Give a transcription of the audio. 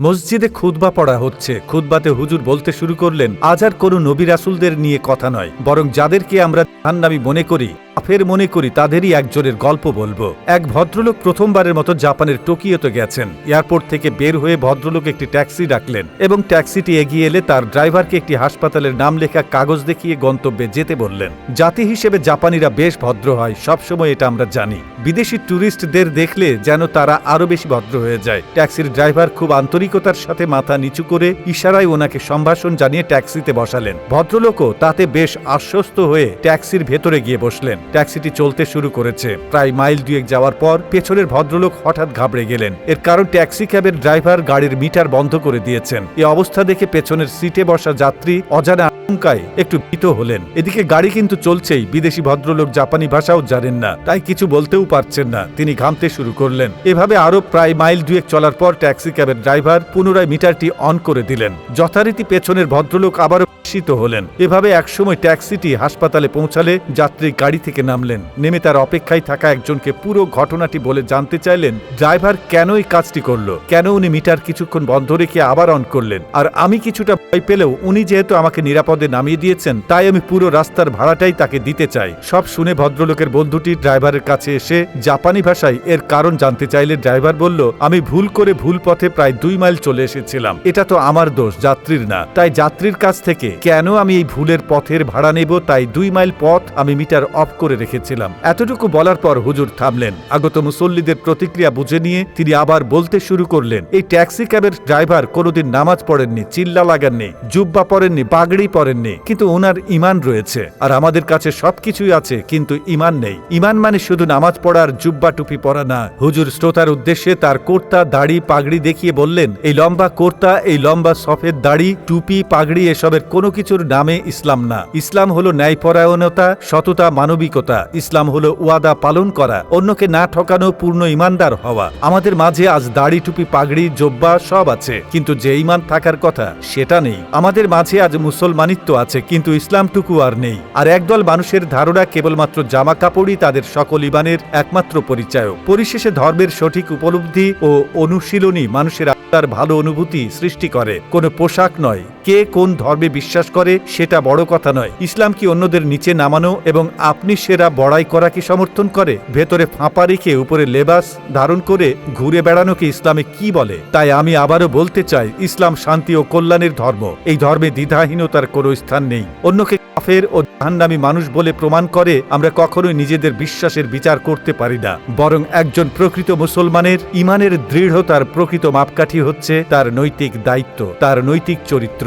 মসজিদে খুদবা পড়া হচ্ছে। খুদবাতে হুজুর বলতে শুরু করলেন, আজ আর কোনো নবী রাসুলদের নিয়ে কথা নয়। বরং যাদেরকে আমরা জাহান্নামি মনে করি কাফের মনে করি তাদেরই একজনের গল্প বলব। এক ভদ্রলোক প্রথমবারের মতো জাপানের টোকিওতে গেছেন। এয়ারপোর্ট থেকে বের হয়ে ভদ্রলোক একটি ট্যাক্সি ডাকলেন এবং ট্যাক্সিটি এগিয়ে এলে তার ড্রাইভারকে একটি হাসপাতালের নাম লেখা কাগজ দেখিয়ে গন্তব্যে যেতে বললেন। জাতি হিসেবে জাপানিরা বেশ ভদ্র হয়, সবসময় এটা আমরা জানি। বিদেশি ট্যুরিস্টদের দেখলে যেন তারা আরও বেশি ভদ্র হয়ে যায়। ট্যাক্সির ড্রাইভার খুব আন্তরিকতার সাথে মাথা নিচু করে ইশারায় ওনাকে সম্ভাষণ জানিয়ে ট্যাক্সিতে বসালেন। ভদ্রলোকও তাতে বেশ আশ্বস্ত হয়ে ট্যাক্সির ভেতরে গিয়ে বসলেন। ট্যাক্সিটি চলতে শুরু করেছে। প্রায় মাইল দুয়েক যাওয়ার পর পেছনের ভদ্রলোক হঠাৎ ঘাবড়ে গেলেন। এর কারণ ট্যাক্সি ক্যাবের ড্রাইভার গাড়ির মিটার বন্ধ করে দিয়েছেন। এ অবস্থা দেখে পেছনের সিটে বসা যাত্রী অজানা আশঙ্কায় একটু ভীত হলেন। এদিকে গাড়ি কিন্তু চলছেই, বিদেশি ভদ্রলোক জাপানি ভাষাও জানেন না, তাই কিছু বলতেও পারছেন না। তিনি ঘামতে শুরু করলেন। এভাবে আরও প্রায় মাইল দুয়েক চলার পর ট্যাক্সি ক্যাবের ড্রাইভার পুনরায় মিটারটি অন করে দিলেন। যথারীতি পেছনের ভদ্রলোক আবারও বিস্মিত হলেন। এভাবে একসময় ট্যাক্সিটি হাসপাতালে পৌঁছালে যাত্রী গাড়ি থেকে নামলেন। নেমে তার অপেক্ষায় থাকা একজনকে পুরো ঘটনাটি বলে জানতে চাইলেন, ড্রাইভার কেন এই কাজটি করল? কেন উনি মিটার কিছুক্ষণ বন্ধ রেখে আবার অন করলেন? আর আমি কিছুটা ভয় পেলেও উনি যেহেতু আমাকে নিরাপদে নামিয়ে দিয়েছেন, তাই আমি পুরো রাস্তার ভাড়াটাই তাকে দিতে চাই। সব শুনে ভদ্রলোকের বন্ধুটি ড্রাইভারের কাছে এসে জাপানি ভাষায় এর কারণ জানতে চাইলে ড্রাইভার বলল, আমি ভুল করে ভুল পথে প্রায় দুই মাইল চলে এসেছিলাম। এটা তো আমার দোষ, যাত্রীর না। তাই যাত্রীর কাছ থেকে কেন আমি এই ভুলের পথের ভাড়া নেব, তাই দুই মাইল পথ আমি মিটার অফ করে রেখেছিলাম। এতটুকু বলার পর হুজুর থামলেন। আগত মুসল্লিদের প্রতিক্রিয়া বুঝে নিয়ে তিনি আবার বলতে শুরু করলেন, এই ট্যাক্সি ক্যাবের ড্রাইভার কোনোদিন নামাজ পড়েননি চিল্লা লাগাননি জুব্বা পরেননি, বাগড়ি পরেননি কিন্তু ওনার ইমান রয়েছে। আর আমাদের কাছে সবকিছুই আছে, কিন্তু ইমান নেই। ইমান মানে শুধু নামাজ পড়ার জুব্বা টুপি পরা না। হুজুর শ্রোতার উদ্দেশ্যে তার কোর্তা দাড়ি পাগড়ি দেখিয়ে বললেন, এই লম্বা কোর্তা, এই লম্বা সফেদ দাড়ি, টুপি, পাগড়ি, এসবের কোনো কিছুর নামে ইসলাম না। ইসলাম হলো ন্যায়পরায়ণতা, সততা, মানবিকতা। ইসলাম হলো ওয়াদা পালন করা, অন্যকে না ঠকানো, পূর্ণ ইমানদার হওয়া। আমাদের মাঝে আজ দাড়ি, টুপি, পাগড়ি, জব্বা সব আছে, কিন্তু যে ইমান থাকার কথা, সেটা নেই। আমাদের মাঝে আজ মুসলমানিত্ব আছে, কিন্তু ইসলামটুকু আর নেই। আর একদল মানুষের ধারণা কেবলমাত্র জামা কাপড়ই তাদের সকল ইমানের একমাত্র পরিচায়ক। পরিশেষে ধর্মের সঠিক উপলব্ধি ও অনুশীলনী মানুষের আত্মার ভালো অনুভূতি সৃষ্টি করে। কোনো পোশাক নয়, কে কোন ধর্মে বিশ্বাস করে সেটা বড় কথা নয়। ইসলাম কি অন্যদের নিচে নামানো এবং আপনি সেরা বড়াই করা কি সমর্থন করে? ভেতরে ফাঁপা রেখে উপরে লেবাস ধারণ করে ঘুরে বেড়ানোকে ইসলামে কি বলে? তাই আমি আবারও বলতে চাই, ইসলাম শান্তি ও কল্যাণের ধর্ম। এই ধর্মে দ্বিধাহীনতার কোনো স্থান নেই। অন্যকে কাফের ও জাহান্নামী মানুষ বলে প্রমাণ করে, আমরা কখনোই নিজেদের বিশ্বাসের বিচার করতে পারি না। বরং একজন প্রকৃত মুসলমানের ইমানের দৃঢ়তার প্রকৃত মাপকাঠি হচ্ছে তার নৈতিক দায়িত্ব, তার নৈতিক চরিত্র।